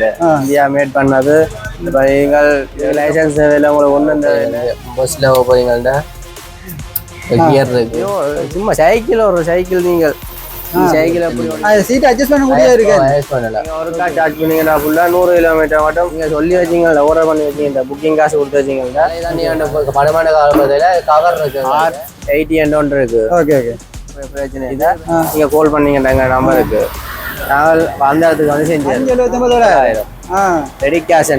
இந்தியாண்ட India made பண்ணது. இப்போ நீங்கள் லைசன்ஸ் தேவையில்லை உங்களுக்கு ஒன்றும் தேவையில்லை. பஸ்ஸில் போகிறீங்கள்டா கியர் இருக்கு. சும்மா சைக்கிள் ஒரு சைக்கிள் நீங்கள். சைக்கிள் அது சீட் அட்ஜஸ்ட் பண்ண முடியாது இருக்கு பண்ணலாம் நீங்கள் ஒருக்கா சார்ஜ் பண்ணீங்கன்னா ஃபுல்லாக நூறு கிலோமீட்டர் மட்டும் நீங்கள் சொல்லி வச்சிங்களா ஆர்டர் பண்ணி வச்சிங்க புக்கிங் காசு கொடுத்து வச்சிங்களா தண்ணி படமான காலப்பதில் கவர் இருக்கு. ஆர் எயிட்டி அண்ட் ஒன்று இருக்கு. ஓகே ஓகே பிரச்சனை இல்லை. நீங்கள் கால் பண்ணீங்கன்னாங்க நம்பருக்கு நாங்கள் அந்த இடத்துக்கு வந்து செஞ்சு அஞ்சு எழுபத்தொம்பதோட ஆ. Ready cash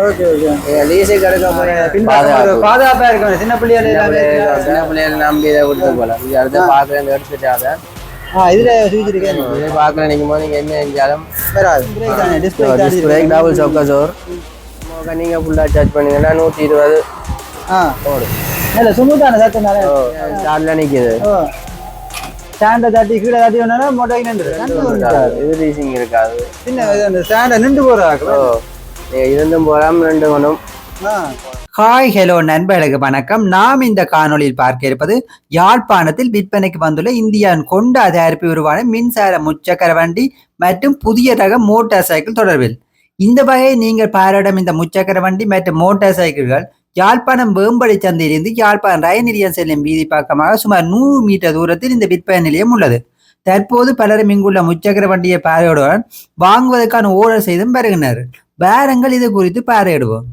okay. ஓகே லீஸுக்கு எடுக்க போறீங்க பின்பக்கம் ஒரு பாதுகாப்பா இருக்கணும். சின்ன பிள்ளைகள் எல்லாமே சின்ன பிள்ளைகளை நம்பி இதை கொடுத்து போகலாம். இது அடுத்து பார்க்குறேன் எடுத்துட்டாத ஆ இதுல சுவிட்ச் இருக்கேன் இதை பார்க்கல நிற்கும் போது நீங்கள் என்ன செஞ்சாலும் வராது. டிஸ்பிளே டபுள் சொக்க சோர் நீங்கள் ஃபுல்லாக சார்ஜ் பண்ணீங்கன்னா நூற்றி இருபது. ஆ. ஓடும் இல்ல சுமூத்தான சார்ஜில் நிற்கிது ஸ்டாண்டை தட்டி கீழே தட்டி வந்தா மோட்டோக்கு நின்று இது ரீசிங் இருக்காது. சின்ன அந்த ஸ்டாண்டை நின்று நீங்கள் இருந்தும் போகலாம் மணும் ஆ. ஹாய் ஹலோ நண்பர்களுக்கு வணக்கம். நாம் இந்த காணொளியில் பார்க்க இருப்பது யாழ்ப்பாணத்தில் விற்பனைக்கு வந்துள்ள இந்தியாவின் கொண்ட தயாரிப்பு உருவான மின்சார முச்சக்கர வண்டி மற்றும் புதிய ரக மோட்டார் சைக்கிள் தொடர்பில். இந்த வகையை நீங்கள் பாராடும் இந்த முச்சக்கர வண்டி மற்றும் மோட்டார் சைக்கிள்கள் யாழ்ப்பாணம் வேம்படி சந்தையிலிருந்து யாழ்ப்பாணம் ரயில் நிலையம் செல்லும் வீதி பக்கமாக சுமார் நூறு மீட்டர் தூரத்தில் இந்த விற்பனை நிலையம் உள்ளது. தற்போது பலரும் இங்குள்ள முச்சக்கர வண்டியை பார்வையிடுவதுடன் வாங்குவதற்கான ஓர்டர் செய்தும் வருகின்றனர். வாரங்கள் இது குறித்து பார்வையிடுவோம்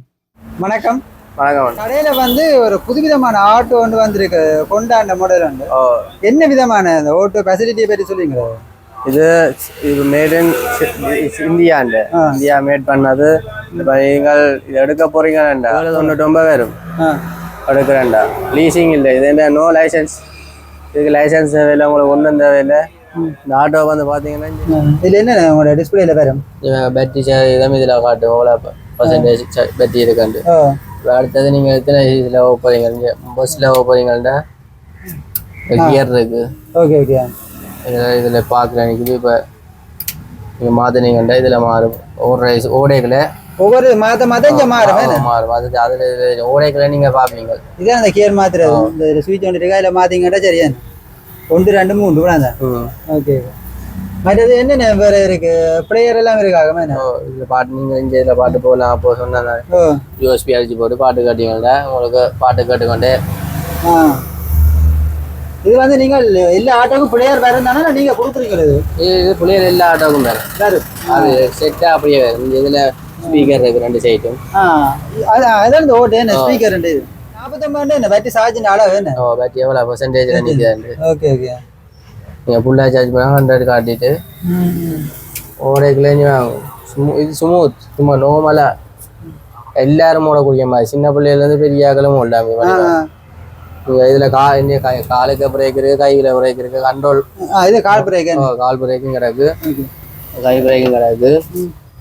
வணக்கம். வணக்கம். கடையில வந்து ஒரு புதுவிதமான ஆட்டோ ஒன்று வந்திருக்கு. கொண்டாண்ட மாடல் ஓ. என்ன விதமான அந்த ஆட்டோ ஃபெசிலிட்டியை பற்றி சொல்லுவீங்களா? இது இது மேட் இன் இந்தியாண்ட. இந்தியா மேட் பண்ணது. இப்போ நீங்கள் இது எடுக்க போறீங்கடா தொண்ணூற்றி ஒன்பது வரும். ஆ. எடுக்கிறேன்டா. லீசிங் இல்லை. இது என்ன? நோ லைசன்ஸ் இதுக்கு லைசன்ஸ் தேவையில்லை. உங்களுக்கு ஒன்றும் தேவையில்லை. இந்த ஆட்டோ வந்து பார்த்தீங்கன்னா இதுல என்ன உங்களோட டிஸ்பிளேல வரும் பேட்டரி இதாம இதில் காட்டும் எவ்வளோ பர்சன்டேஜ் பேட்டரி இருக்காண்டு அடுத்தது நீங்கள் எத்தனை இதில் போகிறீங்க பஸ்ஸில் போகிறீங்கள்டா கியர் இருக்கு. ஓகே ஓகே இதில் பார்க்குறேன். இருக்குது இப்போ நீங்கள் மாற்றினீங்கண்டா இதில் மாறும். ஓடுற ஓடைகளை ஒவ்வொரு மாத மாதம் இங்க மாறும்? மாறும். அது அதில் ஓடைகளை நீங்கள் பார்ப்பீங்க. இதான் அந்த கியர் மாத்துறது இந்த சுவிட்ச் ஒன்று இருக்கா? இல்லை மாத்திங்கட்டா சரியா ஒன்று ரெண்டு மூணு கூட ஓகே. மற்றது என்னென்ன வேற இருக்கு? பிளேயர் எல்லாம் இருக்காக இதில் பாட்டு நீங்கள் இங்கே இதில் பாட்டு போகலாம். அப்போ சொன்னால் ஓ. யூஎஸ்பி அடிச்சு போட்டு பாட்டு கேட்டீங்கள்டா உங்களுக்கு பாட்டு கேட்டுக்கொண்டு இது வந்து நீங்கள் எல்லா ஆட்டோக்கும் பிளேயர் வேற தானே நீங்க கொடுத்துருக்கிறது இது? இது எல்லா ஆட்டோக்கும் வேறு. வேறு. அது செட்டாக அப்படியே வேறு இதில் ஸ்பீக்கர் இருக்கு ரெண்டு சைட்டும் ஆ அது அதான் இந்த ஓட்டு என்ன ஸ்பீக்கர் ரெண்டு? இது நாற்பத்தொம்பது என்ன பேட்டரி சார்ஜ் அளவு என்ன? ஓ பேட்டரி எவ்வளோ பர்சன்டேஜில் நிற்கிறாரு ஓகே ஓகே நீங்கள் ஃபுல்லாக சார்ஜ் பண்ணால் ஹண்ட்ரட் காட்டிட்டு ஓடைக்குள்ளே ஸ்மூ இது ஸ்மூத் சும்மா நார்மலாக எல்லாரும் ஓடக்கூடிய மாதிரி. சின்ன பிள்ளையிலேருந்து பெரிய ஆக்களும் ஓடலாமே. நீங்கள் இதில் கா இன்னும் கை காலுக்கு பிரேக் இருக்கு கையில் பிரேக் இருக்கு கண்ட்ரோல் இது கால் பிரேக் கால் பிரேக்கும் கிடக்கு. கை பிரேக்கும் கிடக்கு.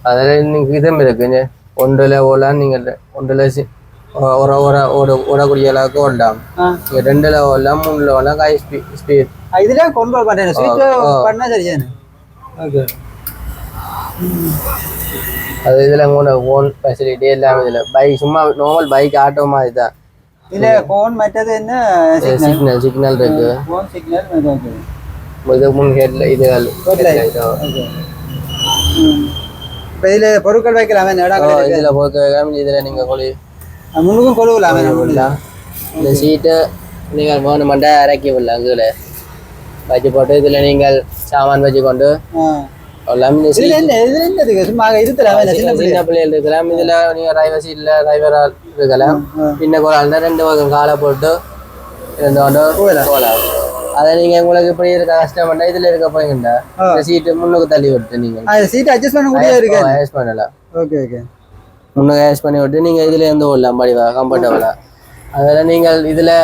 அதில் இன்னைக்கு இதுவும் இருக்கு இங்க ஒன்றில் ஓடலாம் நீங்கள் ஒன்றில் ஒரு ஒரு ஓட ஓடக்கூடிய அளவுக்கு ஓடலாம். நீங்கள் ரெண்டில் ஓடலாம் மூணில் ஓடலாம் கை ஸ்பீ ஸ்பீட் இதுல கண்ட்ரோல் பண்றேன் ஸ்விட்ச் பண்ணா சரியா ஓகே. அது இதில் கூட ஓன் ஃபெசிலிட்டி எல்லாமே இதில். பைக் சும்மா நார்மல் பைக் ஆட்டோ மாதிரி தான். இதுல போன் மற்றது என்ன சிக்னல் சிக்னல் இருக்கு போன் சிக்னல் ஓகே இதுக்கு முன் ஹெட்ல இது. இப்போ இதுல பொருட்கள் வைக்கலாமே இதில் பொறுத்த இதில் நீங்கள் கொழி முன்னுக்கும் கொழுவலாமே இந்த சீட்டு நீங்கள் வேணுமெண்டா இறக்கி விடலாம் கீழே வச்சு போட்டு இதில் நீங்கள் சாமான் வச்சு கொண்டு இதுல seat- என்ன? இதுல என்ன இருக்கு? சும்மா இருக்கலாம் சின்ன சின்ன பிள்ளை சின்ன பிள்ளைகள் இருக்கலாம் இதில் நீங்கள் டிரைவர் சீட்டில் டிரைவரால் இருக்கலாம் பின்ன தான் ரெண்டு பக்கம் காலை போட்டு இருந்தோண்டு போகலாம் அதை நீங்கள் உங்களுக்கு இப்படி இருக்க கஷ்டம் பண்ணா இதில் இருக்க போய்ங்கண்டா சீட்டு முன்னுக்கு தள்ளி விட்டு நீங்கள் அது சீட் அட்ஜஸ்ட் பண்ண முடியாது இருக்கு. அட்ஜஸ்ட் பண்ணலாம் ஓகே ஓகே. முன்னுக்கு அட்ஜஸ்ட் பண்ணி விட்டு நீங்கள் இதில் இருந்து ஓடலாம். படிவா கம்ஃபர்டபுளாக அதில் நீங்கள் இதில்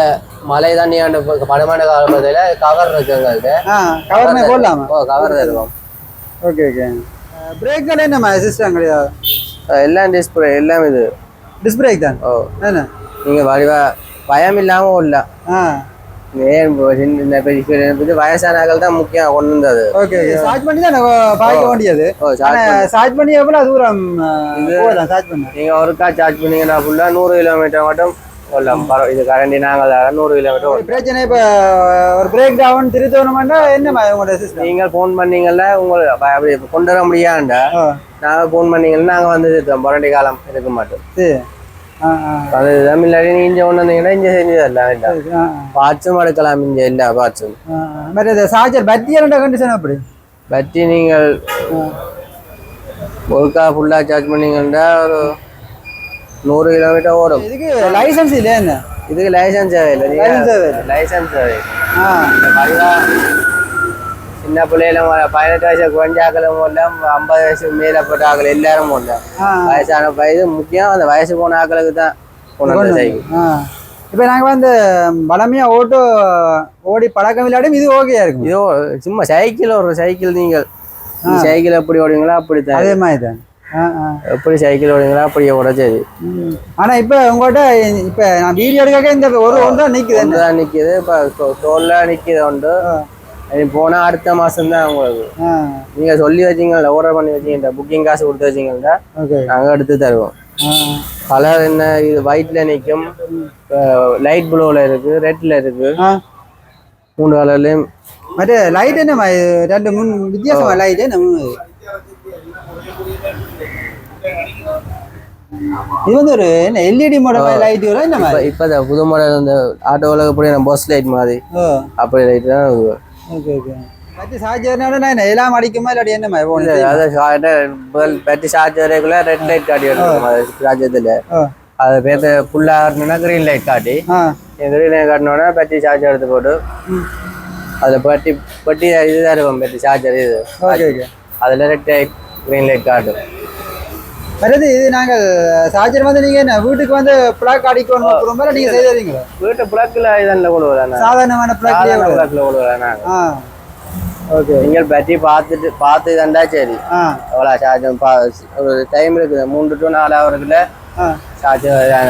மழை தண்ணி ஆண்டு படமான காலப்பதில் கவர் இருக்கு எங்கள்கிட்ட ஆ கவர் போடலாமா? ஓ கவர் தான் இருக்கும் ஓகே ஓகே பிரேக்கள் என்னம்மா சிஸ்டம் கிடையாது எல்லாம் டிஸ்பிளே எல்லாம் இது. டிஸ் பிரேக் தான்? ஓ. என்ன? நீங்கள் வடிவா பயம் இல்லாமல் ஓடலாம் ஆ. ஏன் பெரிய வயசானாக்கள் தான் முக்கியம் கொண்டு வந்தது ஓகே சார்ஜ் பண்ணி தான் பாய்க்க வேண்டியது. சார்ஜ் பண்ணி. எவ்வளவு தூரம் சார்ஜ் பண்ண? நீங்கள் ஒருக்கா சார்ஜ் பண்ணீங்கன்னா ஃபுல்லாக நூறு கிலோமீட்டர் மட்டும் கொள்ளலாம் பரவ- இது கரண்டி நாங்கள் தரோம் நூறு கிலோமீட்டர் பிரச்சனை இப்போ ஒரு பிரேக் டவுன் திருத்தணுமாண்டா என்ன உங்களோட நீங்கள் ஃபோன் பண்ணீங்கல்ல அப்ப அப்படி கொண்டு வர முடியாண்டா நாங்கள் ஃபோன் பண்ணீங்கன்னா நாங்கள் வந்து திருத்தோம் புரண்டி காலம் இருக்க மாட்டோம். அது தமிழ்நாடு இங்கே ஒன்று வந்தீங்கன்னா இங்கே செஞ்சு தரலாம் இல்லை பார்ட்ஸும் எடுக்கலாம் இங்கே எல்லா பார்ட்ஸும். மற்ற இந்த சார்ஜர் பத்தியரண்ட கண்டிஷன் அப்படி? பற்றி நீங்கள் ஒருக்கா ஃபுல்லாக சார்ஜ் பண்ணீங்கன்னா ஒரு நூறு கிலோமீட்டர் ஓடும் இதுக்கு லைசன்ஸ் இல்லையா என்ன இதுக்கு லைசன்ஸ் தேவையில்லை License தேவையில்லை. லைசன்ஸ் தேவை ஆ இந்த கல்லா சின்ன பிள்ளையில மொத- பதினெட்டு வயசு குறைஞ்சாக்களும் போடல ஐம்பது வயசு மேலப்பட்ட ஆக்கள் எல்லாரும் போடல ஆ வயசான வயது முக்கியம் அந்த வயசு போன ஆக்களுக்கு தான் கொண்டு வந்த சைக்கிள் ஆ இப்போ நாங்கள் வந்து பலமையாக ஓட்டோ ஓடி பழக்கம் இல்லாடும் இது ஓகேயா இருக்கும் இதோ சும்மா சைக்கிள் ஒரு சைக்கிள் நீங்கள் சைக்கிள் எப்படி ஓடுவீங்களோ அப்படி தான் அதே மாதிரி தான் எப்படி சைக்கிள் ஓடுவீங்களோ அப்படியே ம். ஆனா இப்ப உங்கள்கிட்ட இப்ப நான் வீடியோ எடுக்க இந்த ஒரு ஒன்று தான் நிக்குது ஒன்று நிற்கிது இப்போ தோல்ல நிற்கிது உண்டு போனால் அடுத்த மாதம் தான் உங்களுக்கு. ஆ. நீங்கள் சொல்லி வச்சீங்கல்ல ஆர்டர் பண்ணி வச்சீங்க புக்கிங் காசு கொடுத்து வச்சீங்கன்னா ஓகே. நாங்கள் எடுத்து தருவோம். கலர் என்ன? இது ஒயிட்ல நிற்கும் லைட் ப்ளூவில் இருக்கு ரெட்ல இருக்கு. மூணு கலர்லையும் மற்ற லைட் என்ன? ரெண்டு மூணு வித்தியாசமா லைட் என்ன மூணு? இது வந்து ஒரு எல்இடி மாடல் லைட் வரும் என்ன மாதிரி? இப்போ இந்த புது மாடல் இந்த ஆட்டோவில் எப்படி நம்ம பஸ் லைட் மாதிரி. அப்படி லைட் தான். ஓகே ஓகே மற்ற சார்ஜர்னால நான் என்ன எல்லாம் அடிக்குமா இல்லாட்டி என்ன மாதிரி? இல்ல, அதாவது பேட்டரி சார்ஜ் வரைக்குள்ள ரெட் லைட் காட்டி சார்ஜத்தில் அது பேர்த்து ஃபுல்லாக ஆடணும்னா க்ரீன் லைட் காட்டி. க்ரீன் லைட் காட்டினோன்னா பேட்டரி சார்ஜ் எடுத்து போட்டு அதில் பட்டி பட்டி இதுதான் இருக்கும் பேட்டரி சார்ஜர் இது. ஓகே ஓகே அதில் ரெட் லைட் க்ரீன் லைட் காட்டும். மற்றது இது நாங்கள் சார்ஜர் வந்து நீங்க என்ன வீட்டுக்கு வந்து பிளாக் அடிக்கணும் அப்புறம் நீங்க செய்து தரீங்களா வீட்டு பிளக்கில் இதெல்லாம் கொடுக்குறேன் சாதாரணமான பிளாக் பிளக்கில் கொடுக்குறேன் ஆ. ஓகே நீங்கள் பேட்டரி பார்த்துட்டு பார்த்து தந்தா சரி. எவ்வளோ சார்ஜ் ஒரு டைம் இருக்குது. மூன்று டு நாலு ஹவருக்குள்ள சார்ஜ்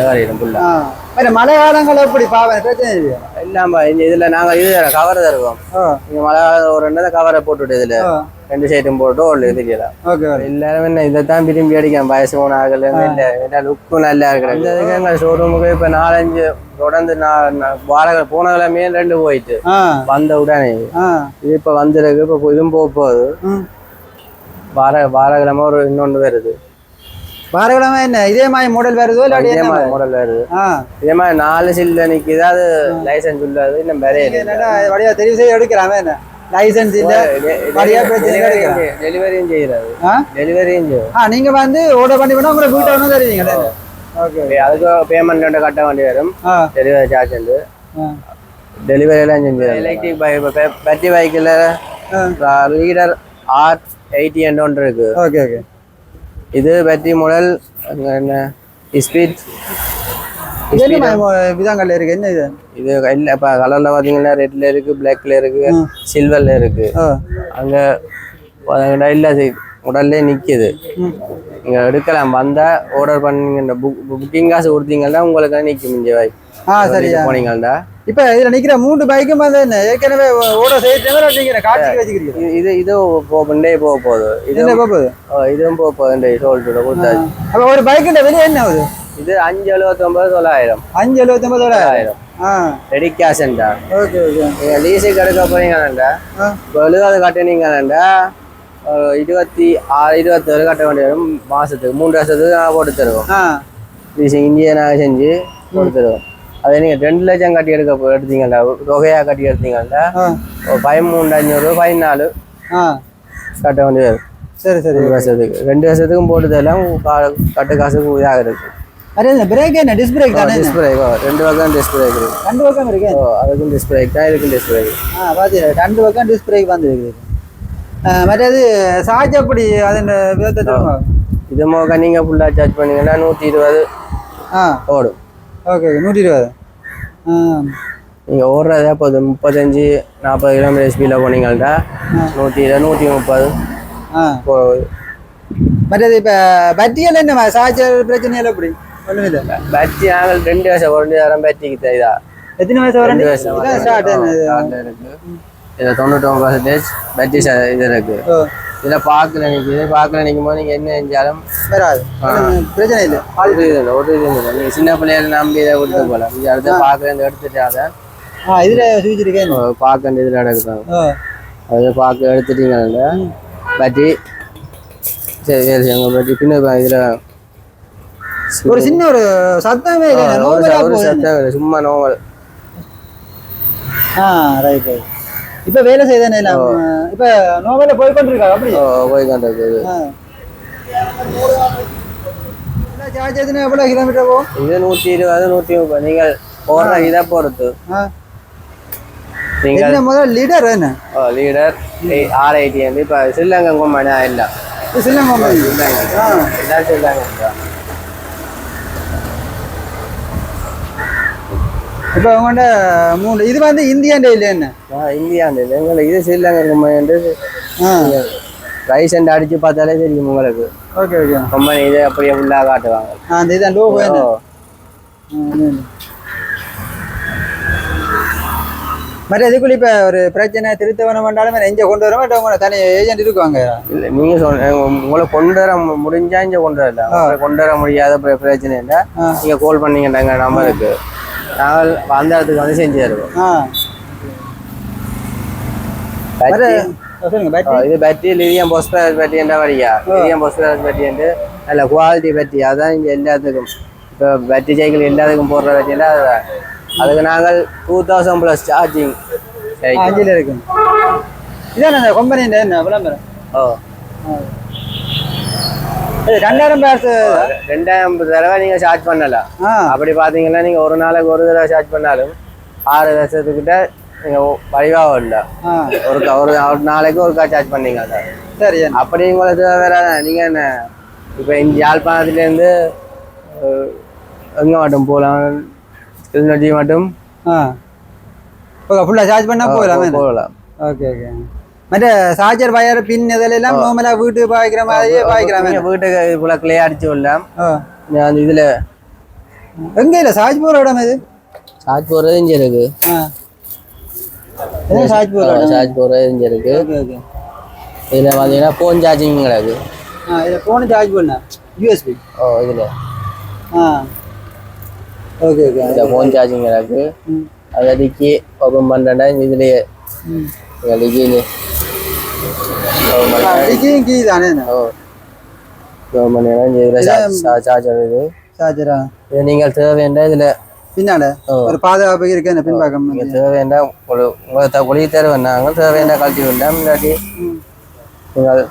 வரையிடும் ஃபுல்லாக மழை காலங்கள் எப்படி? பாவேன் பிரச்சனை இல்லையா? இல்லாம இந்த இதில் நாங்கள் இது கவர் தருவோம். நீங்கள் மழை காலம் ஒரு ரெண்டு கவரை போட்டுவிட்டு இதில். ரெண்டு சைடும் போட்டு ஒரு ஓகே எல்லாரும் என்ன இதை தான் விரும்பி அடிக்கும் வயசு போன ஆகல இல்லை லுக்கும் நல்லா இருக்கிறேன் எங்கள் ஷோரூமுக்கு இப்போ நாலஞ்சு தொடர்ந்து நான் வாடகை போன கிழமையே ரெண்டு போயிட்டு வந்த உடனே இது இப்போ வந்திருக்கு இப்போ இதுவும் போக போகுது வார வாரக்கிழமை ஒரு இன்னொன்று வருது வாரக்கிழமை என்ன இதே மாதிரி மாடல் வருதோ இல்லாட்டி இதே மாதிரி மாடல் வருது இதே மாதிரி நாலு சில்ல நிற்கிது அது லைசன்ஸ் உள்ளது இன்னும் என்னடா வழியா தெரிவு செய்து எடுக்கிறாமே என்ன லைசன்ஸ் இல்ல. வழியா பிரச்சனை எடுக்கிறான் டெலிவரியும் செய்யறது ஆ? டெலிவரியும் செய்யும் ஆ நீங்க வந்து ஆர்டர் பண்ணி பண்ணா உங்களை வீட்டை வந்து தருவீங்களே ஓகே அதுக்கு பேமெண்ட் ரெண்டு கட்ட வேண்டி வரும். டெலிவரி சார்ஜ் வந்து. டெலிவரி எல்லாம் செஞ்சு எலக்ட்ரிக் பைக் பேட்டரி பைக்கில் ரீடர் ஆர் எயிட்டி அண்ட் ஒன்று இருக்கு. ஓகே ஓகே இது பேட்டரி மாடல் என்ன? ஸ்பீட் இது என்ன விதங்கள்ல இருக்கு? என்ன இது? இது இல்லை இப்போ கலரில் பார்த்தீங்கன்னா ரெட்ல இருக்கு பிளாக்ல இருக்கு சில்வர்ல இருக்கு. அங்கே இல்லை உடல்லே நிற்கிது நீங்கள் எடுக்கலாம். வந்தால் ஆர்டர் பண்ணீங்க இந்த புக் புக்கிங் காசு கொடுத்தீங்கன்னா உங்களுக்கு நிற்கும் இங்கே வாய் ஆ சரியா. போனீங்கள்டா. இப்ப இதுல நிக்கிற மூன்று பைக்கும் வந்து என்ன? ஏற்கனவே ஓட செய்யறதுல நீங்க காட்சிக்கு வச்சுக்கிறீங்க இது- இது போகண்டே போக போகுது. இது என்ன போகுது? இதுவும் போக போகுது சொல்லிட்டு கொடுத்தாச்சு. அப்ப ஒரு பைக்குன்ற வெளியே என்ன ஆகுது? இது அஞ்சு எழுபத்தொம்பது தொள்ளாயிரம் அஞ்சு எழுபத்தொன்பதோட தொள்ளாயிரம் ரெடி கேஷ்ண்டா ஓகே ஓகே. நீங்கள் லீஸுக்கு எடுக்க போறீங்கன்னாண்டா ஆ. இப்போ எழுபது கட்டினீங்கன்னாண்டா ஒரு இருபத்தி ஆறு இருபத்தேழு கட்ட வேண்டிய வரும் மாதத்துக்கு மூன்று வருஷத்துக்கு நான் போட்டு தருவோம். ஆ. லீசிங் இந்திய நாங்கள் செஞ்சு போட்டு தருவோம். அதே நீங்கள் ரெண்டு லட்சம் கட்டி எடுக்க எடுத்தீங்கல்ல தொகையாக கட்டி எடுத்தீங்கல்ல ஒரு பதிமூணு அஞ்சூறு பதினாலு கட்ட வேண்டிய வரும். சரி சரி. வருஷத்துக்கு. ரெண்டு வருஷத்துக்கும் போட்டு தரலாம். கட்டு காசுக்கு இதாக இருக்கு அரே இந்த பிரேக் என்ன? டிஸ்க் பிரேக் தானே? டிஸ்பிளே ரெண்டு பக்கம் டிஸ்பிளே இருக்குது ரெண்டு பக்கம் இருக்கு? ஓ அதுக்கும் டிஸ்பிளே தான் இதுக்கும் டிஸ்பிளே ஆ பாத்தீங்க ரெண்டு பக்கம் டிஸ்க் பிரேக் வந்து இருக்குது மற்றது சார்ஜ் அப்படி அதன் விதத்தை சொல்லுங்க இது மோக நீங்கள் ஃபுல்லாக சார்ஜ் பண்ணீங்கன்னா நூற்றி இருபது ஆ. ஓடும். ஓகே நூற்றி இருபது ஆ. நீங்கள் ஓடுறதே போதும். முப்பத்தஞ்சு நாற்பது கிலோமீட்டர் ஸ்பீடில் போனீங்கள்டா நூற்றி இருபது நூற்றி முப்பது ஆ. போகுது. மற்றது இப்போ பட்டியல் என்ன சார்ஜர் பிரச்சனையில் எப்படி? பேட்டரி நாங்கள் ரெண்டு வருஷம் ஒரு நேரம் பேட்டரிக்கு இதா. எத்தனை வயசு வரண்டி ரெண்டு வருஷம் இது இதில் தொண்ணூற்றி ஒன்பது பர்சன்டேஜ் பேட்டரி இது இருக்கு. இதில் பார்க்கல நிற்கிது பார்க்கல நிற்கும் போது நீங்கள் என்ன செஞ்சாலும் வராது. பிரச்சனை இல்லை. ஒரு இது இல்லை ஒரு இது இல்லை. நீங்கள் சின்ன பிள்ளைகளை நம்பி இதை விட்டு போகலாம் நீங்கள் அடுத்து பார்க்க இந்த எடுத்துட்டாத இதுல சுவிட்ச் இருக்கேன் பார்க்க இதில் எடுக்கணும் ஓ அதை பார்க்க எடுத்துட்டீங்கல்ல பட்டி சரி பின்ன இதில். ஒரு சின்ன ஒரு சத்தமே இல்லை சும்மா நோமல் ஆ ரைட் ரைட் இப்ப வேலை செய்தானே இல்ல? இப்ப நோவல போய் கொண்டிருக்கா அப்படி? போய் கொண்டிருக்குது சார்ஜ் எத்தனை எவ்வளவு கிலோமீட்டர் போகும்? இது நூற்றி இருபது நூற்றி முப்பது. நீங்கள் போடுற இதை பொறுத்து. நீங்கள் முதல்ல லீடர் என்ன? லீடர் ஆர் ஐடி வந்து இப்போ ஸ்ரீலங்கா கும்பனா இல்லை? இது சின்ன கம்பெனி ஆ. எல்லாம் ஸ்ரீலங்கா இப்ப உங்கள்கிட்ட மூணு இது வந்து இந்தியன் டெய்லி என்ன? இந்தியா எங்களை இது ஸ்ரீலங்கா ஆ. ரைஸ் அண்ட் அடிச்சு பார்த்தாலே தெரியும் உங்களுக்கு. Okay okay. கம்பெனி இதை அப்படியே ஃபுல்லாக காட்டுவாங்க. அந்த இதான் ஓ, மற்ற இதுக்குள்ள இப்ப ஒரு பிரச்சனை திருத்த வேணும் பண்ணாலும் எங்க கொண்டு வர மாட்டோம் உங்களை தனி ஏஜென்ட் இருக்காங்க. இல்லை நீங்கள் சொன்ன உங்களை கொண்டு வர முடிஞ்சா இங்கே கொண்டு வரல கொண்டு வர முடியாத பிர- பிரச்சனை இல்லை. நீங்கள் கால் பண்ணீங்கன்னா எங்கள் நம்பருக்கு நாங்கள் அந்த இடத்துக்கு வந்து செஞ்சு தருவோம். பேட்டரி பேட்டரி இது பேட்டரி லிவியம் பொஸ்பரஸ் பேட்டரி என்ற வழியா? லிவியம் பொஸ்பரஸ் பேட்டரி என்று நல்ல குவாலிட்டி பேட்டரி அதான் இங்கே எல்லாத்துக்கும். இப்போ பேட்டரி சைக்கிள் எல்லாத்துக்கும் போடுற பேட்டரியில் அதுதான் அதுக்கு நாங்கள் டூ தௌசண்ட் ப்ளஸ் சார்ஜிங் அஞ்சில் இருக்கு இதான் அந்த கம்பெனி என்ன? விளம்பரம். ஓ. ரெண்டாயிரம் பேர்ஸ் ரெண்டாயிரம் தடவை நீங்கள் சார்ஜ் பண்ணலாம் ஆ. அப்படி பார்த்தீங்கன்னா நீங்கள் ஒரு நாளைக்கு ஒரு தடவை சார்ஜ் பண்ணாலும் ஆறு வருஷத்துக்கிட்ட நீங்கள் வழிவாக இல்லை ஒரு ஒரு நாளைக்கு ஒருக்கா சார்ஜ் பண்ணீங்க சார் சரி. அப்படி உங்களுக்கு வேற நீங்கள் என்ன? இப்போ இந்த யாழ்ப்பாணத்துலேருந்து எங்கே மட்டும் போகலாம்? கிளிநொச்சி மட்டும்? ஓகே ஃபுல்லாக சார்ஜ் பண்ணால் போகலாமே. போகலாம். Okay okay. மற்ற சார்ஜர் வயர் பின் இதெல்லாம் நார்மலாக வீட்டுக்கு பாய்க்கிற மாதிரியே பாய்க்கிறாமே நீங்கள் வீட்டுக்கு இதுக்குள்ள கிளே அடிச்சு விடலாம் அந்த இதில் எங்கே இல்லை சார்ஜ் போகிற இடம் இது போடுறது இங்கே இருக்கு சார்ஜ் போடுறது இங்கே இருக்கு இதில் பார்த்தீங்கன்னா ஃபோன் சார்ஜிங் கிடக்கு இதில் ஃபோனு சார்ஜ் பண்ண யூஎஸ்பி ஓ இதில் ஓகே ஓகே இதில் ஃபோன் சார்ஜிங் கிடக்கு ம் அதை டிக்கி ஓப்பன் பண்ணுறேன்டா இதுலேயே இதுக்கும் கீ தானே ஓப்பன் பண்ணினா இதில் சார்ஜர் இது சார்ஜரா இது நீங்கள் தேவையான இதில் பின்னால. ஒரு பாதுகாப்பு இருக்கு என்ன பின்பாக்கம் நீங்கள் தேவையான ஒரு உங்களை த ஒளி தேர்வேன்னாங்க தேவையான கழட்டி விடலாம் இல்லாட்டி நீங்கள்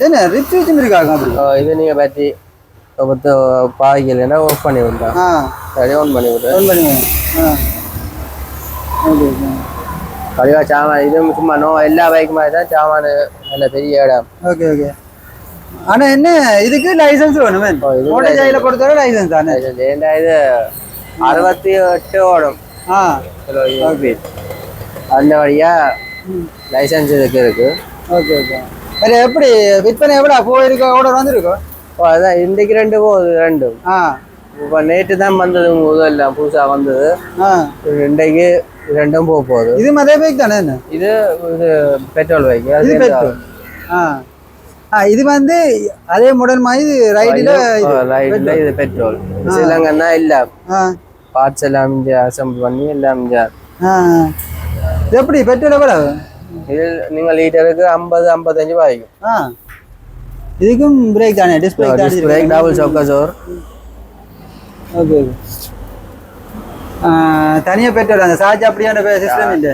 என்ன ரிப்ரேஷன் இருக்காங்க அப்படி ஓ, இது நீங்கள் பேட்டரி பத்து பாய்க்கலைன்னா ஆஃப் பண்ணி விடலாம் ஆ சரி ஆன் பண்ணி விட்றேன் ஃபோன் பண்ணுங்க ஆ ஓகே ஓகே கழிவா சாமான் இது சும்மா நோ எல்லா பைக் மாதிரி தான் சாமான் நல்ல பெரிய இடம் ஓகே ஓகே ஆனா என்ன இதுக்கு லைசென்ஸ் வேணுமே மோட்டர் சைக்கிளை பொறுத்தவரை லைசென்ஸ் தானே ஏன்டா இது அறுபத்தி எட்டு ஓடும் ஆ யூபி அந்த வழியா லைசன்ஸ் இதுக்கு இருக்கு ஓகே ஓகே வேறு எப்படி விற்பனை எவ்வளோ போயிருக்கோ ஆர்டர் வந்திருக்கோ ஓ அதான் இன்றைக்கு ரெண்டு போகுது ரெண்டும் ஆ இப்போ நேற்று தான் வந்தது முதல்ல புதுசாக வந்தது. இன்றைக்கு ரெண்டும் போக போகுது. இது மதே பைக் தானே இது இது பெட்ரோல் பைக் இது பெட்ரோல் ஆ. ஆ இது வந்து அதே மாடல் மாதிரி ரைடில் இது ரைட்டில் இது பெட்ரோல் சிலங்கன்னா இல்லை. பார்ட்ஸ் எல்லாம் இங்கே அசம்பிள் பண்ணி எல்லாம் இங்கே. எப்படி பெட்ரோல் எவ்வளவு? இது நீங்கள் லீட்டருக்கு ஐம்பது ஐம்பத்தஞ்சு பாய்க்கும் ஆ. இதுக்கும் பிரேக் தானே டிஸ்பிளே பிரேக் டபுள் சொக்கசோர் ஓகே ஓகே. தனியாக பெட்ரோல் அந்த சார்ஜ் அப்படியான சிஸ்டம் இல்லை?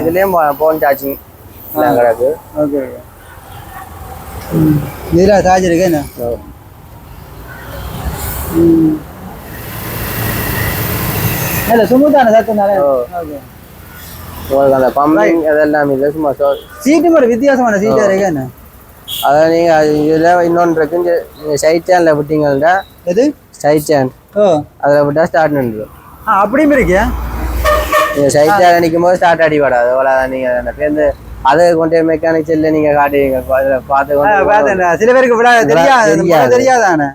இதுலேயும் ஃபோன் சார்ஜிங் கிடக்கு. Okay okay. இதில் சார்ஜ் இருக்கு என்ன. இல்ல சுமூத்தான சத்தம் தானே ஓ. ஓகே. உங்களுக்கு அந்த பம்பிங் அதெல்லாம் இல்லை சும்மா சீட்டு ஒரு வித்தியாசமான சீட்டாக இருக்கு என்ன? அதான் நீங்கள் இதில் இன்னொன்று இருக்கு நீங்கள் சைட் சேனில் விட்டீங்கன்னா எது? சைட் சேன் ஓ. அதில் விட்டால் ஸ்டார்ட் நின்றுடும். ஆ அப்படியும் இருக்கியா நீங்கள் சைட் சேன் நிற்கும் போது ஸ்டார்ட் அடிபடாது அவ்வளோதான் நீங்கள் அந்த பேருந்து அதை கொண்டு மெக்கானிக் செல்லில் நீங்கள் காட்டுவீங்க அதில் பார்த்து சில பேருக்கு விட தெரியாது தெரியாது. தெரியாதானே.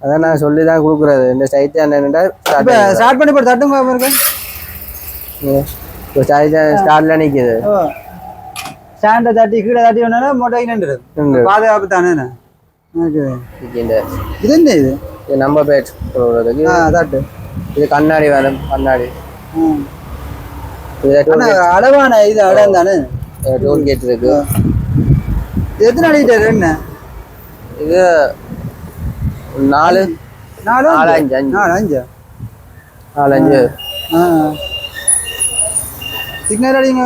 அதான் நான் சொல்லி தான் கொடுக்குறது. இந்த சைட் சேன் என்னென்னா ஸ்டார்ட் ஸ்டார்ட் பண்ணி போட்டு தட்டுங்க இருக்கு. இப்போ சைட் சேன் ஸ்டார்ட்டில் நிற்கிது ஸ்டாண்டை தட்டி கீழே தட்டி வேணா மோட்டை நின்றுது நின்றுது. பாதுகாப்பு தானே இது என்ன இது இது போடுறதுக்கு ஆ தட்டு இது கண்ணாடி வரும் கண்ணாடி அளவான இது இடம் தானே டோல் கேட் இருக்கு எத்தனை லிட்டர் என்ன இது நாலு நாலு நாலு அஞ்சு நாலு அஞ்சு நாலு அஞ்சு ஆ சிக்னல் அடிங்க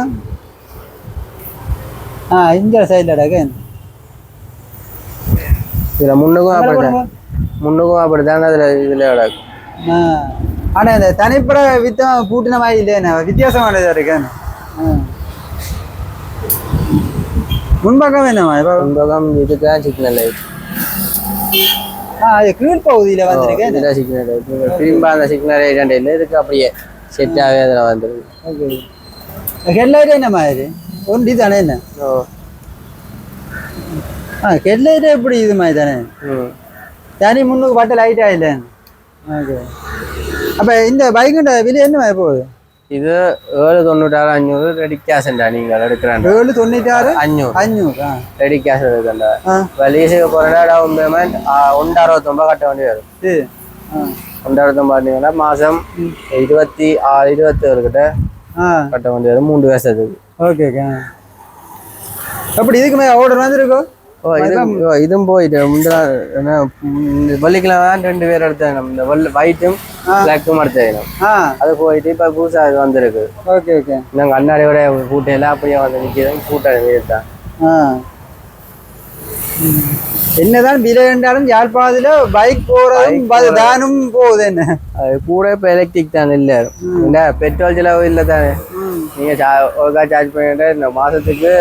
ஆ இந்த சைடில் அடக்கேன் இதுல முன்னுக்கும் அப்படிதான் முன்னுக்கும் அப்படிதான் அதுல இதுல கிடக்கு. ஆ. ஆனால் இந்த தனிப்பட வித்தம் பூட்டின மாதிரி இல்லையா வித்தியாசமானதாக இருக்கேன் முன்பக்கம் என்னம்மா இப்போ முன்பக்கம் இதுதான் சிக்னல் லைட். ஆ அது கீழ் பகுதியில் வந்திருக்கேன் இதுல சிக்னல் லைட். திரும்ப அந்த சிக்னல் லைட் இல்லை இதுக்கு அப்படியே செட் ஆகி அதுல வந்துருக்கு. ஓகே. ஹெட்லைட் என்ன மாதிரி? ஒண்டி தானே என்ன? ஆ ஹெட்லைட்டே எப்படி இது மாதிரி தானே? தனி முன்னுக்கு பாட்டு லைட் ஆயில ஓகே. அப்போ இந்த பைக்குண்ட விலை என்ன போகுது? இது ஏழு தொண்ணூற்றாறு அஞ்சூறு ரெடி கேஷ் நீங்கள் எடுக்கிறாங்க ஏழு தொண்ணூற்றாறு அஞ்சூறு. அஞ்சூறு? ரெடி கேஷ் எடுக்கல இப்போ லீஸுக்கு போகிறேன்னா டவுன் பேமெண்ட் ஒன்று அறுபத்தொம்பது கட்ட வேண்டி வரும். ஒன்று அறுபத்தொம்பது பார்த்தீங்கன்னா மாதம் இருபத்தி ஆறு இருபத்தேழு கிட்ட. கட்ட வேண்டி வரும் மூன்று வருஷத்துக்கு ஓகே ஓகே அப்படி இதுக்கு மேலே ஆர்டர் வந்திருக்கோ? ஓ இது ஓ, இதுவும் போயிட்டு முந்தினா என்ன இந்த வெள்ளிக்கிழமை தான் ரெண்டு பேர் எடுத்தாங்க. இந்த வெள்ளை ஒயிட்டும் பிளாக்கும் எடுத்தாங்க. ஆ. அது போயிட்டு இப்போ புதுசாக இது வந்திருக்கு. ஓகே ஓகே நாங்கள் அண்ணாடியோட கூட்டையில் அப்படியே வந்து நிற்கிறேன் கூட்டம் தான் ஆ. ம். என்னதான் விலை என்றாலும் யாழ்ப்பாணத்துல பைக் போறதும் தானும் போகுது என்ன? அது கூட இப்போ எலக்ட்ரிக் தான் இல்லை. பெட்ரோல் செலவு இல்லை தானே? நீங்கள் ஒருக்கா சார்ஜ் பண்ணிட்டு இந்த மாதத்துக்கு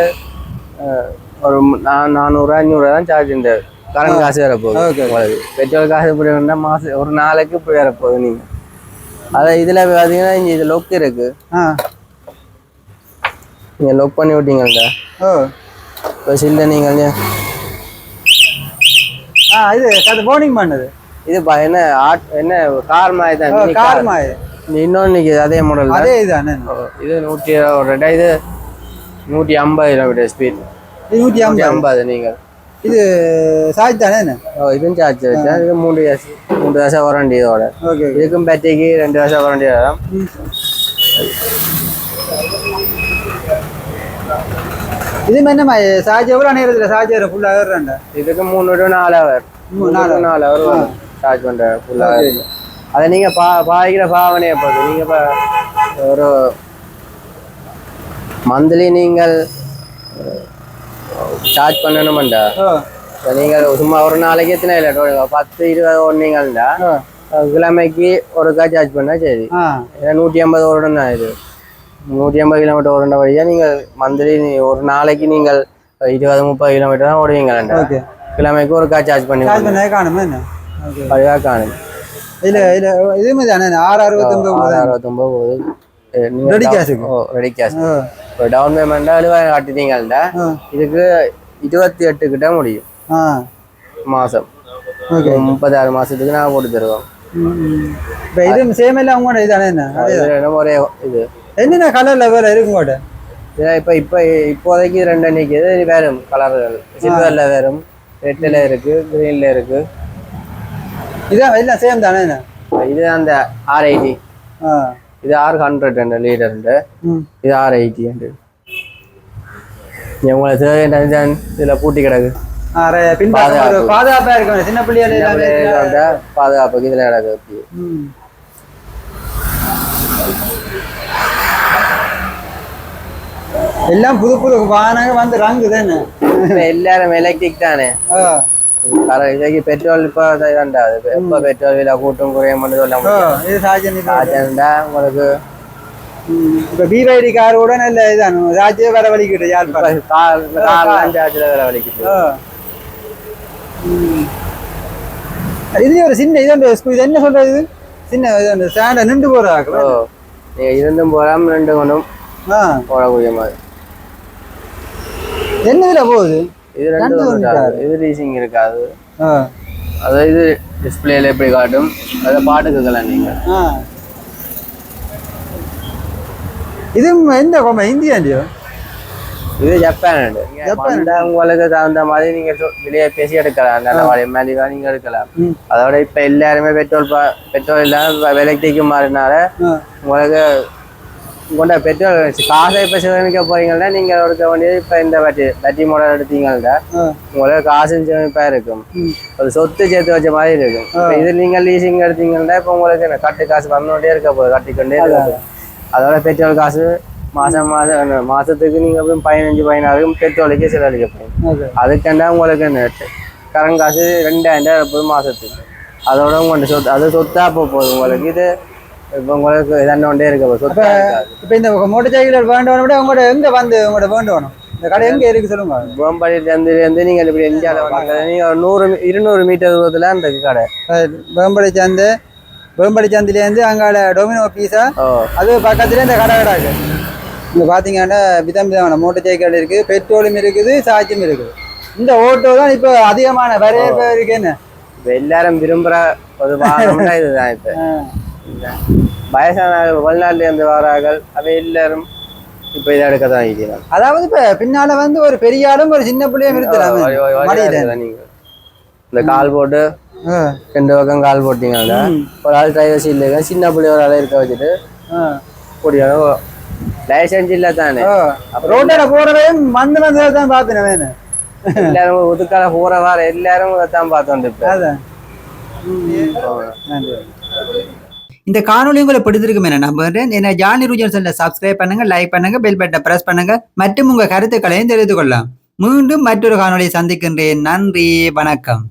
ஒரு நா- நானூறு அஞ்சூறுவா தான் சார்ஜ் இந்த கரண்ட் காசு வேற போகுது. உங்களுக்கு. பெட்ரோல் காசு இப்படி வேணா மாதம் ஒரு நாளைக்கு இப்படி வேற போகுது நீங்கள் அதை இதில் பார்த்தீங்கன்னா இங்கே இது லொக் இருக்கு. நீங்கள் லொக் பண்ணி விட்டீங்கல்ல இப்போ சில்ல நீங்கள் ஆ இது அது போனிங் பண்ணது இது என்ன ஆட் என்ன கார் மாதிரி தான் கார். மாதிரி இன்னொன்று அதே மாடல் அதே இதுதானே இது நூற்றி ஒரு ரெண்டா இது நூற்றி ஐம்பது கிலோமீட்டர் ஸ்பீட் இது நூற்றி ஐம்பது. ஐம்பது நீங்கள். இது சார்ஜ் தானே என்ன? ஓ இதுவும் சார்ஜ் வச்சா இது மூணு வருஷம் மூணு வருஷம் வாரண்டி இதோட ஓகே ஓகே. இதுக்கும் பேட்டரிக்கு ரெண்டு வருஷம் வாரண்டி வரும் இது என்ன சார்ஜ் எவ்வளோ நேரத்தில் சார்ஜ் வரும் ஃபுல்லாக ஏறுறாண்டா இதுக்கு மூணு டு நாலு ஹவர் மூணு to நாலு ஹவர் சார்ஜ் பண்ணுற ஃபுல்லாக அதை நீங்கள் பா பாய்க்கிற பாவனையை பார்த்து நீங்கள் இப்போ ஒரு மந்த்லி நீங்கள் சார்ஜ் பண்ணணுமெண்டா? நீங்கள் சும்மா ஒரு நாளைக்கு எத்தனை இல்லை? பத்து இருபது ஓடுனீங்கள்டா. ஓ கிழமைக்கு ஒருக்கா சார்ஜ் பண்ணால் சரி. நூற்றி ஐம்பது ஓடணும் தான் இது. நூற்றி ஐம்பது கிலோமீட்டர் ஓடுற வழியாக நீங்கள் மந்த்லி ஒரு நாளைக்கு நீங்கள் இருபது முப்பது கிலோமீட்டர் தான் ஓடுவீங்களா ஓகே. கிழமைக்கு சார்ஜ் பண்ணி சார்ஜ் பண்ண காணுமா என்ன? வழியாக காணும். இல்லை இல்லை இது மாதிரி தானே? ஆறு அறுபத்தொம்பது ஆறு அறுபத்தொம்பது போகுது. க்கு? ஓ ரெடி கேஷ் இப்போ டவுன் பேமெண்ட்டாக எழுபதாயிரம் கட்டிட்டீங்கள்டா ஆ. இதுக்கு இருபத்தி எட்டு கிட்ட முடியும் மாதம் ஓகே முப்பத்தாறு மாதத்துக்கு நான் போட்டு தருவோம். இப்போ இது சேம் இதானே என்ன? இது நம்ம ஒரே இது. என்னென்ன கலரில் வேறு கூட இதான் இப்போ இப்போ இப்போதைக்கு ரெண்டு இது வேறும் கலர்கள் சில்வரில் வேறும் ரெட்டில் இருக்கு க்ரீனில் இருக்கு. இதான் எல்லாம் சேம் தானே என்ன? இது அந்த ஆர் எயிட்டி இது ஆர் ஹண்ட்ரட் என்ற லீடர் இது ஆர் எயிட்டி என்று உங்களை தேவையான இதில் பூட்டி கிடக்கு. பாதுகாப்பாக இருக்கும் சின்ன பிள்ளைகள் பாதுகாப்புக்கு இதில் கிடக்கு. எல்லாம் புது புது வாகனங்க வந்து ரங்கு தானே எல்லாரும் எலக்ட்ரிக் தானே. இதுக்கு பெட்ரோல் இப்போ இதாண்டா. எப்போ பெட்ரோல் விலை கூட்டும் குறையும் பண்ணி சொல்ல முடியும் இது இது. ஆச்சுண்டா உங்களுக்கு? இப்போ பிவைடி கார் கூட நல்ல இதான். ராஜ்ய வர வலிக்கிட்டு இப்போ கார் சார்ஜில் வேலை. ம். இது ஒரு சின்ன இது இது என்ன சொல்றது சின்ன இது அந்த ஸ்டாண்ட நின்று நீங்கள் இருந்தும் போகலாம் கொண்டும் ஆ. போடக்கூடிய மாதிரி. என்ன இதுல போகுது? இது ரெண்டு இருக்காது இது ரீசிங் இருக்காது. அது இது டிஸ்பிளேல எப்படி காட்டும்? அதை பாட்டு கேட்கலாம் நீங்கள் ஆ. இது எந்த கோம இந்தியாண்டியோ இது ஜப்பான் ஜப்பான் உங்களுக்கு தகுந்த மாதிரி நீங்க விலையை பேசி எடுக்கலாம். நல்ல மாதிரி மலிவா நீங்க எடுக்கலாம். அதோட இப்ப எல்லாருமே பெட்ரோல் பெட்ரோல் இல்லாம விலைக்கு மாறினால. உங்களுக்கு உங்கள்ட்ட பெட்ரோல் காசை இப்ப சேமிக்க போறீங்கன்னா நீங்க எடுக்க வேண்டியது இப்ப இந்த பேட்டரி பேட்டரி மாடல் எடுத்தீங்கன்னா. உங்களுக்கு காசு சேமிப்பா இருக்கும். ஒரு சொத்து சேர்த்து வச்ச மாதிரி இருக்கும். இது நீங்க லீசிங் எடுத்தீங்கன்னா இப்ப உங்களுக்கு என்ன கட்டு காசு வந்துட்டே இருக்க போகுது கட்டிக்கொண்டே இருக்க போகுது. அதோட பெட்ரோல் காசு மாசம் மாசம் என்ன, மாசத்துக்கு நீங்க எப்படியும் பதினஞ்சு பதினாறு பெட்ரோலுக்கு செலவழிக்க போறீங்க. ஓகே. அதுக்கெண்டா உங்களுக்கு என்ன கரண்ட் காசு ரெண்டாயிரம் ரூபாய் இருப்பது மாசத்துக்கு. அதோட உங்கள்ட்ட சொத்து அது சொத்தா போக போகுது உங்களுக்கு. இது இப்போ உங்களுக்கு இதண்டோண்டே இருக்க இருக்காது இப்போ இந்த மோட்டர் சைக்கிள் வேண்டவன விட உங்களோட எங்க வந்து உங்களோட வேண்டணும்? இந்த கடை எங்க இருக்கு சொல்லுங்க. வேம்பாடியிலேருந்து இருந்து நீங்கள் இப்படி இந்தியாவில் வந்தாங்க நீங்கள் நூறு இருநூறு மீட்டர் தூரத்தில் அந்த கடை. வேம்படி சந்து வேம்படி சந்திலேருந்து அங்கால டொமினோ பீஸா அது பக்கத்துல இந்த கடை கடை இருக்கு இங்க பாத்தீங்கன்னா விதம் விதமான மோட்டர் சைக்கிள் இருக்கு பெட்ரோலும் இருக்குது சாட்சியும் இருக்குது. இந்த ஓட்டோ தான் இப்போ அதிகமான நிறைய பேர் இருக்கு என்ன? இப்போ எல்லாரும் விரும்புகிற ஒரு வாகனம்னா இதுதான் இப்போ. வயசான வெளிநாட்டிலேருந்து வரார்கள் அவை எல்லாரும் இப்போ இதை எடுக்க தான் இருக்கிறாங்க அதாவது இப்ப பின்னால வந்து ஒரு பெரிய ஆளும் ஒரு சின்ன பிள்ளையும். நீங்க இந்த கால் போட்டு ரெண்டு பக்கம் கால் போட்டீங்கன்னா ஒரு ஆள் டிரைவர் சீட்ல இருக்க சின்ன பிள்ளை ஒரு ஆளை இருக்க வச்சுட்டு. கூடிய லைசன்ஸ் இல்லை தானே ஓ, ரோட்ல போறதையும் வந்து தான் வேணும் எல்லாரும் ஒதுக்கால போற வார எல்லாரும் தான் பார்த்தோம் இப்ப நன்றி இந்த காணொலி உங்களை பிடித்திருக்கும் என நம்புகிறேன் என்ன ஜானி ரூஜன் சேனலை சப்ஸ்கிரைப் பண்ணுங்க லைக் பண்ணுங்க பெல் பட்டனை பிரஸ் பண்ணுங்க. மற்றும் உங்க கருத்துக்களையும் தெரிந்து கொள்ளலாம். மீண்டும் மற்றொரு காணொலியை சந்திக்கின்றேன். நன்றி வணக்கம்.